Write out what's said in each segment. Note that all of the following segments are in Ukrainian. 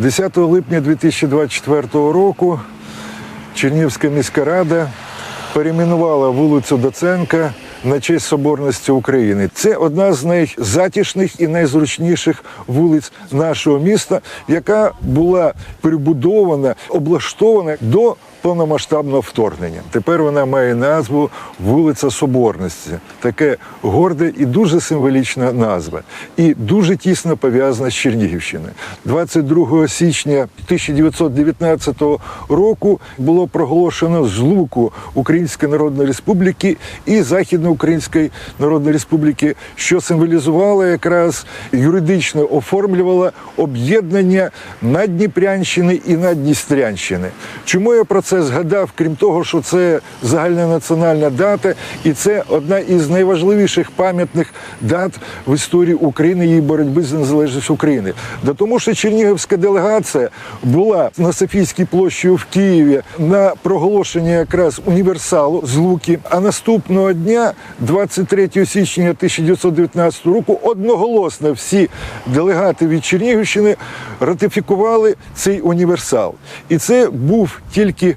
10 липня 2024 року Чернівська міська рада перейменувала вулицю Доценка на честь Соборності України. Це одна з найзатішних і найзручніших вулиць нашого міста, яка була перебудована, облаштована до повномасштабного вторгнення. Тепер вона має назву вулиця Соборності. Таке горде і дуже символічна назва. І дуже тісно пов'язана з Чернігівщиною. 22 січня 1919 року було проголошено злуку Української Народної Республіки і Західноукраїнської Народної Республіки, що символізувало якраз юридично оформлювало об'єднання Надніпрянщини і Надністрянщини. Чому я про це згадав? Крім того, що це загальнонаціональна дата, і це одна із найважливіших пам'ятних дат в історії України і боротьби за незалежність України. Да тому що Чернігівська делегація була на Софійській площі в Києві на проголошення якраз універсалу з Луки. А наступного дня, 23 січня 1919 року, одноголосно всі делегати від Чернігівщини ратифікували цей універсал. І це був тільки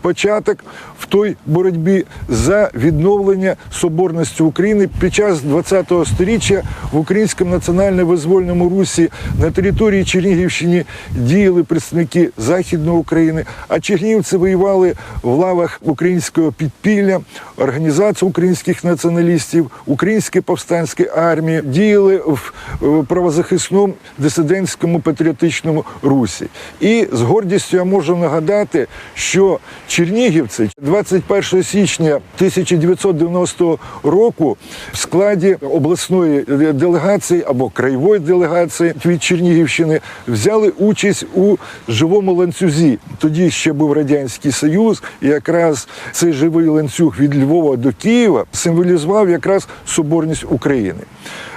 початок в той боротьбі за відновлення соборності України під час 20-го сторіччя в українському національно-визвольному русі на території Чернігівщини діяли представники Західної України, а чернігівці воювали в лавах українського підпілля, організації українських націоналістів, української повстанської армії, діяли в правозахисному дисидентському патріотичному русі. І з гордістю я можу нагадати, що чернігівці 21 січня 1990 року в складі обласної делегації або краєвої делегації від Чернігівщини взяли участь у живому ланцюзі. Тоді ще був радянський союз, і якраз цей живий ланцюг від Львова до Києва символізував якраз соборність України.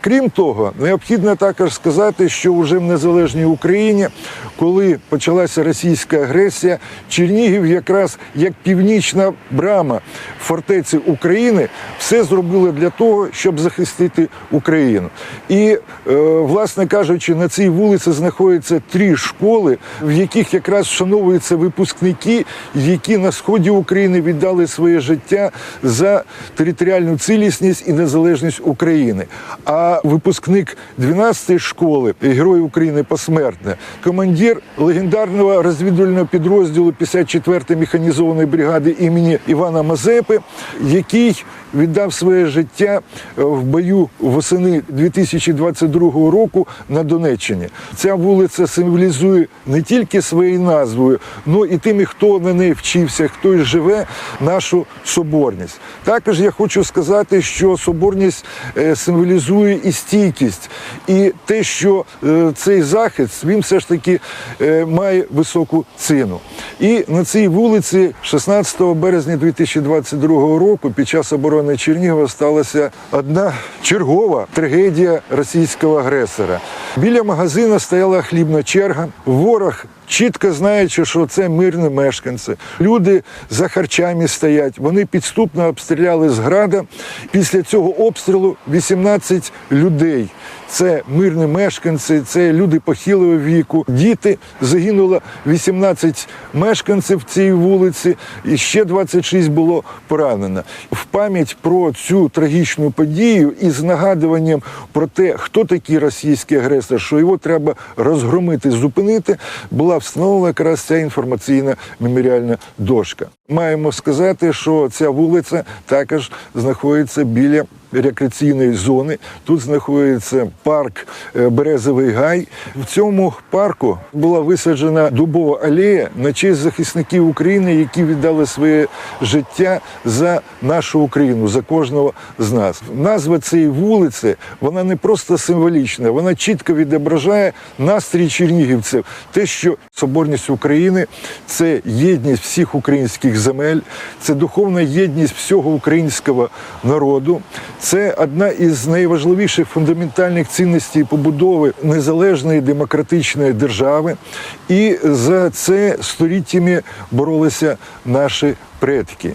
Крім того, необхідно також сказати, що вже в незалежній Україні, коли почалася російська агресія, Чернігів, якраз як північна брама фортеці України, все зробили для того, щоб захистити Україну. І, е, власне кажучи, на цій вулиці знаходяться три школи, в яких якраз вшановуються випускники, які на сході України віддали своє життя за територіальну цілісність і незалежність України. А випускник 12-ї школи, герой України посмертне, командир легендарного розвідувального підрозділу 54-ї механізованої бригади імені Івана Мазепи, який віддав своє життя е, в бою восени 2022 року на Донеччині. Ця вулиця символізує не тільки своєю назвою, але і тими, хто на неї вчився, хто і живе, нашу соборність. Також я хочу сказати, що соборність е, символізує і стійкість, і те, що е, цей захист він все ж таки має високу ціну. І на цій вулиці, 16 березня 2022 року, під час оборони Чернігова сталася одна чергова трагедія російського агресора. Біля магазину стояла хлібна черга. Ворог чітко знаючи, що це мирні мешканці. Люди за харчами стоять. Вони підступно обстріляли з града. Після цього обстрілу 18 людей. Це мирні мешканці, це люди похилого віку, діти. Загинуло 18 мешканців цієї вулиці, і ще 26 було поранено. В пам'ять про цю трагічну подію і з нагадуванням про те, хто такий російський агресор, що його треба розгромити, зупинити, була встановлена якраз ця інформаційна меморіальна дошка. Маємо сказати, що ця вулиця також знаходиться біля рекреаційної зони. Тут знаходиться парк е, Березовий Гай. В цьому парку була висаджена дубова алея на честь захисників України, які віддали своє життя за нашу Україну, за кожного з нас. Назва цієї вулиці вона не просто символічна, вона чітко відображає настрій чернігівців. Те, що соборність України це єдність всіх українських земель, це духовна єдність всього українського народу. Це одна із найважливіших фундаментальних цінностей побудови незалежної демократичної держави, і за це століттями боролися наші предки.